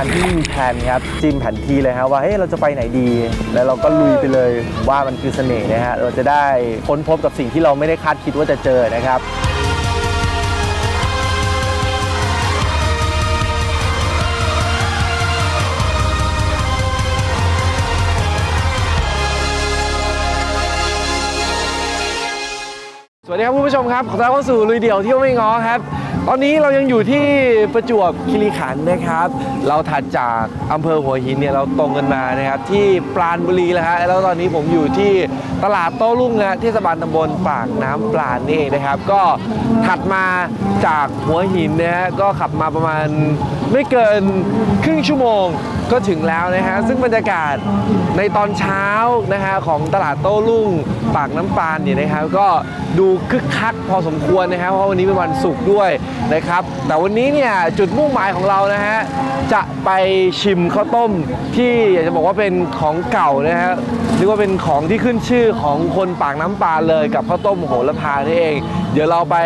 การที่มีแผนครับจิ้มแผนที่เลยฮะว่าเฮ้ยเราจะไปไหนดี แล้วเราก็ลุยไปเลยว่ามันคือเสน่ห์นะฮะเราจะได้ค้นพบกับสิ่งที่เราไม่ได้คาดคิดว่าจะเจอนะครับสวัสดีครับคุณผู้ชมครับขอต้อนรับเข้าสู่ลุยเดี่ยวเที่ยวไม่ง้อครับ ตอนนี้เรายังอยู่ที่ประจวบคีรีขันธ์นะครับ เราถัดจากอำเภอหัวหินเนี่ยเราตรงกันมานะครับที่ปราณบุรีแล้วฮะแล้วตอนนี้ผมอยู่ที่ตลาดโต้รุ่งนะเทศบาลตำบลปากน้ำปราณนี่เองนะครับ ก็ถัดมาจากหัวหินนะฮะก็ขับมาประมาณไม่เกินครึ่งชั่วโมงก็ถึงแล้วนะฮะซึ่งบรรยากาศในตอนเช้านะฮะของตลาดโต้รุ่งปากน้ำปานเนี่ยนะครับก็ดูคึกคักพอสมควรนะครับ เพราะวันนี้เป็นวันศุกร์ด้วยนะครับ แต่วันนี้เนี่ยจุดมุ่งหมายของเรานะฮะจะไปชิมข้าวต้มที่อยากจะบอกว่าเป็นของเก่านะฮะเรียกว่าเป็นของที่ขึ้นชื่อของคนปากน้ำปลาเลยกับข้าวต้มโหระพานี่เอง เดี๋ยวเราไป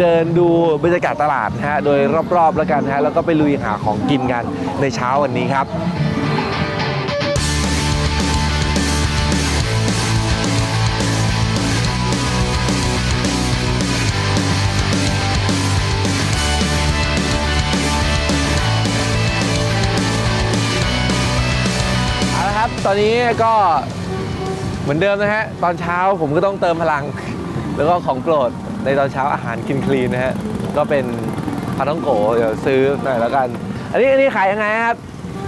เดินดูบรรยากาศตลาดนะฮะโดยรอบๆแล้วกันนะฮะแล้วก็ไปลุยหาของกินกันในเช้าวันนี้ครับ ตอนนี้ก็เหมือนเดิมนะฮะ ตอนเช้าผมก็ต้องเติมพลัง แล้วก็ของโปรดในตอนเช้าอาหารกินคลีนนะฮะ ก็เป็นปลาท่องโกเดี๋ยวซื้อหน่อยแล้วกัน อันนี้อันนี้ขายยังไงครับ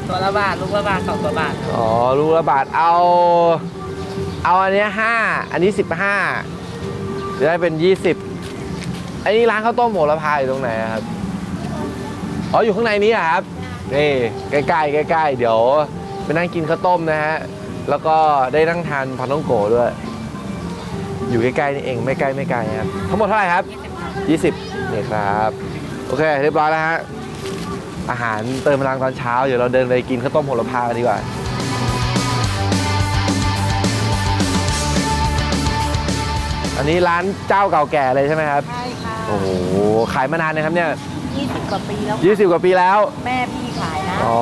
ตัวละบาทลูกละบาทสองตัวบาทอ๋อลูกละบาทเอา เอาอันเนี้ยห้าอันนี้สิบห้าจะได้เป็นยี่สิบอันนี้ร้านข้าวต้มโหระพาอยู่ตรงไหนอะครับอ๋ออยู่ข้างในนี้อะครับนี่ใกล้ๆใกล้ๆเดี๋ยว ไปนั่งกินข้าวต้มนะฮะ แล้วก็ได้นั่งทานพันต้องโกะด้วย อยู่ใกล้ๆนี่เองไม่ใกล้ไม่ไกลครับ ทั้งหมดเท่าไหร่ครับ 20นี่ครับ โอเค เรียบร้อยแล้วฮะ อาหารเติมพลังตอนเช้า เดี๋ยวเราเดินไปกินข้าวต้มโหระพากันดีกว่าอันนี้ร้านเจ้าเก่าแก่เลยใช่ไหมครับ ใช่ค่ะ โอ้โห ขายมานานนะครับเนี่ยยี่สิบกว่าปีแล้ว20 กว่าปีแล้ว แม่พี่ขายนะ อ๋อ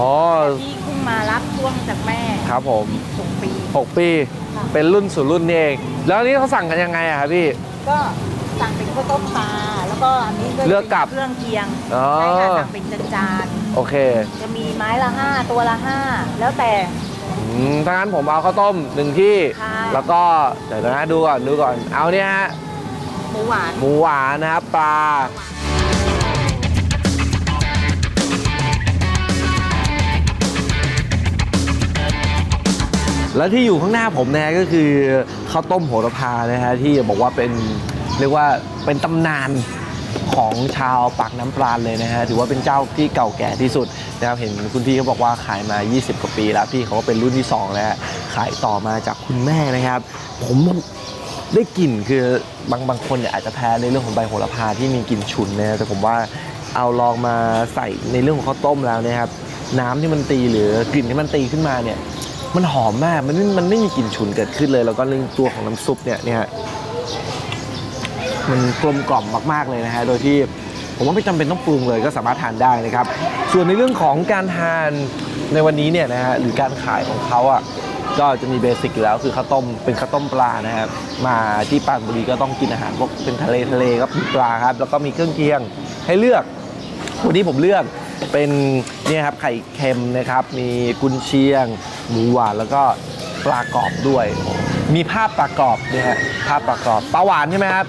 พี่เพิ่งมารับช่วงจากแม่ ครับผมสองปี 6 ปี ค่ะ เป็นรุ่นสู่รุ่นนี่เอง แล้วอันนี้เขาสั่งกันยังไงอะครับพี่ ก็สั่งเป็นข้าวต้มปลาแล้วก็อันนี้เลือกกับเครื่องเคียงอ๋อ ใช่ค่ะสั่งเป็นจานโอเคๆจะมีไม้ละห้าตัวละห้าแล้วแต่ อืมถ้างั้นผมเอาข้าวต้มหนึ่งที่ ค่ะ แล้วก็เดี๋ยวนะดูก่อนดูก่อน เอาเนี่ยฮะหมูหวานหมูหวานนะครับปลา แล้วที่อยู่ข้างหน้าผมนะฮะก็คือข้าวต้มโหระพานะฮะที่บอกว่าเป็นเรียกว่าเป็นตำนานของชาวปากน้ำปราณเลยนะฮะถือว่าเป็นเจ้าที่เก่าแก่ที่สุดนะครับเห็นคุณพี่เขาบอกว่าขายมา 20 กว่าปีแล้วพี่เขาก็เป็นรุ่นที่สองแล้วขายต่อมาจากคุณแม่นะครับ ผมได้กลิ่นคือบางบางคนเนี่ยอาจจะแพ้ในเรื่องของใบโหระพาที่มีกลิ่นฉุนนะแต่ผมว่าเอาลองมาใส่ในเรื่องของข้าวต้มแล้วนะครับ น้ำที่มันตีหรือกลิ่นที่มันตีขึ้นมาเนี่ย มันหอมมาก มันไม่มันไม่มีกลิ่นฉุนเกิดขึ้นเลย แล้วก็เรื่องตัวของน้ำซุปเนี่ยเนี่ยมันกลมกล่อมมากๆเลยนะฮะ โดยที่ผมว่าไม่จำเป็นต้องปรุงเลยก็สามารถทานได้นะครับ ส่วนในเรื่องของการทานในวันนี้เนี่ยนะฮะ หรือการขายของเขาอะ ก็จะมีเบสิกอยู่แล้วคือข้าวต้มเป็นข้าวต้มปลานะครับ มาที่ปานบุรีก็ต้องกินอาหารพวกเป็นทะเลทะเลครับมีปลาครับ แล้วก็มีเครื่องเคียงให้เลือก วันนี้ผมเลือกเป็นเนี่ยครับไข่เค็มนะครับ มีกุนเชียง หมูหวานแล้วก็ปลากรอบด้วย มีภาพปลากรอบเนี่ยฮะภาพปลากรอบปลาหวานใช่ไหมครับ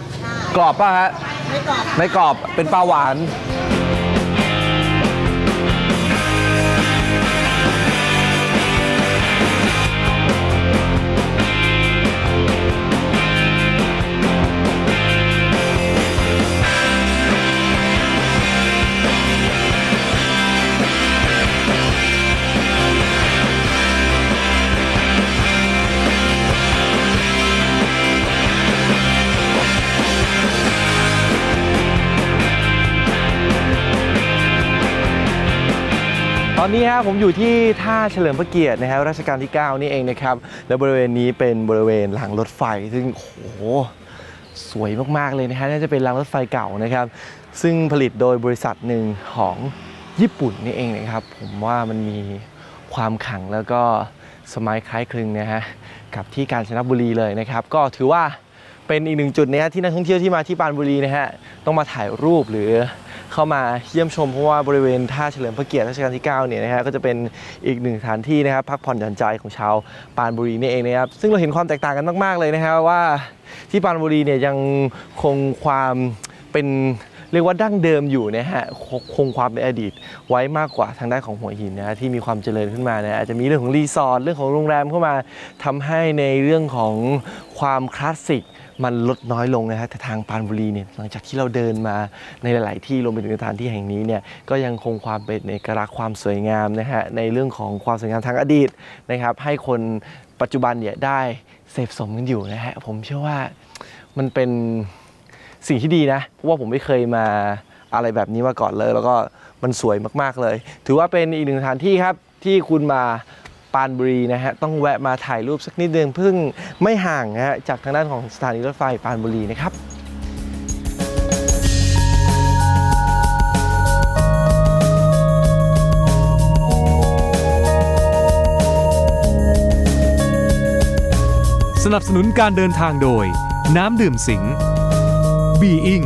กรอบป่ะฮะไม่กรอบไม่กรอบเป็นปลาหวาน อนนี้ฮะผมอยู่ที่ท่าเฉลิมพระเกียรตินะครับรัชกาลที่ 9 นี่เองนะครับ แล้วบริเวณนี้เป็นบริเวณรางรถไฟ ซึ่งโอ้โหสวยมาก ๆ เลยนะฮะน่าจะเป็นรางรถไฟเก่านะครับ ซึ่งผลิตโดยบริษัทหนึ่งของญี่ปุ่นนี่เองนะครับ ผมว่ามันมีความขังแล้วก็สมัยคล้ายคลึงนะฮะกับที่กาญจนบุรีเลยนะครับ ก็ถือว่าเป็นอีกหนึ่งจุดนะฮะที่นักท่องเที่ยวที่มาที่ปานบุรีนะฮะต้องมาถ่ายรูปหรือ เข้ามาเยี่ยมชมเพราะว่าบริเวณท่าเฉลิมพระเกียรติรัชกาลที่9เนี่ยนะฮะก็จะเป็นอีกหนึ่งสถานที่นะครับพักผ่อนหย่อนใจของชาวปานบุรีนี่เองนะครับซึ่งเราเห็นความแตกต่างกันมาก ๆเลยนะฮะว่าที่ปานบุรีเนี่ยยังคงความเป็น เรียกว่าดั้งเดิมอยู่นะฮะคงความเป็นอดีต ไว้มากกว่าทางด้านของหัวหินนะฮะที่มีความเจริญขึ้นมานะอาจจะมีเรื่องของรีสอร์ทเรื่องของโรงแรมเข้ามาทำให้ในเรื่องของความคลาสสิกมันลดน้อยลงนะฮะแต่ทางปานบุรีเนี่ยหลังจากที่เราเดินมาในหลาย ๆ ที่รวมไปถึงสถานที่แห่งนี้เนี่ยก็ยังคงความเป็นเอกลักษณ์ความสวยงามนะฮะในเรื่องของความสวยงามทางอดีตนะครับให้คนปัจจุบันเนี่ยได้เสพสมกันอยู่นะฮะผมเชื่อว่ามันเป็น สิ่งที่ดีนะ เพราะว่าผมไม่เคยมาอะไรแบบนี้มาก่อนเลย แล้วก็มันสวยมากๆเลย ถือว่าเป็นอีกหนึ่งสถานที่ครับที่คุณมาปานบุรีนะฮะต้องแวะมาถ่ายรูปสักนิดนึงเพิ่งไม่ห่างนะฮะจากทางด้านของสถานีรถไฟปานบุรีนะครับสนับสนุนการเดินทางโดย น้ำดื่มสิง บีอิง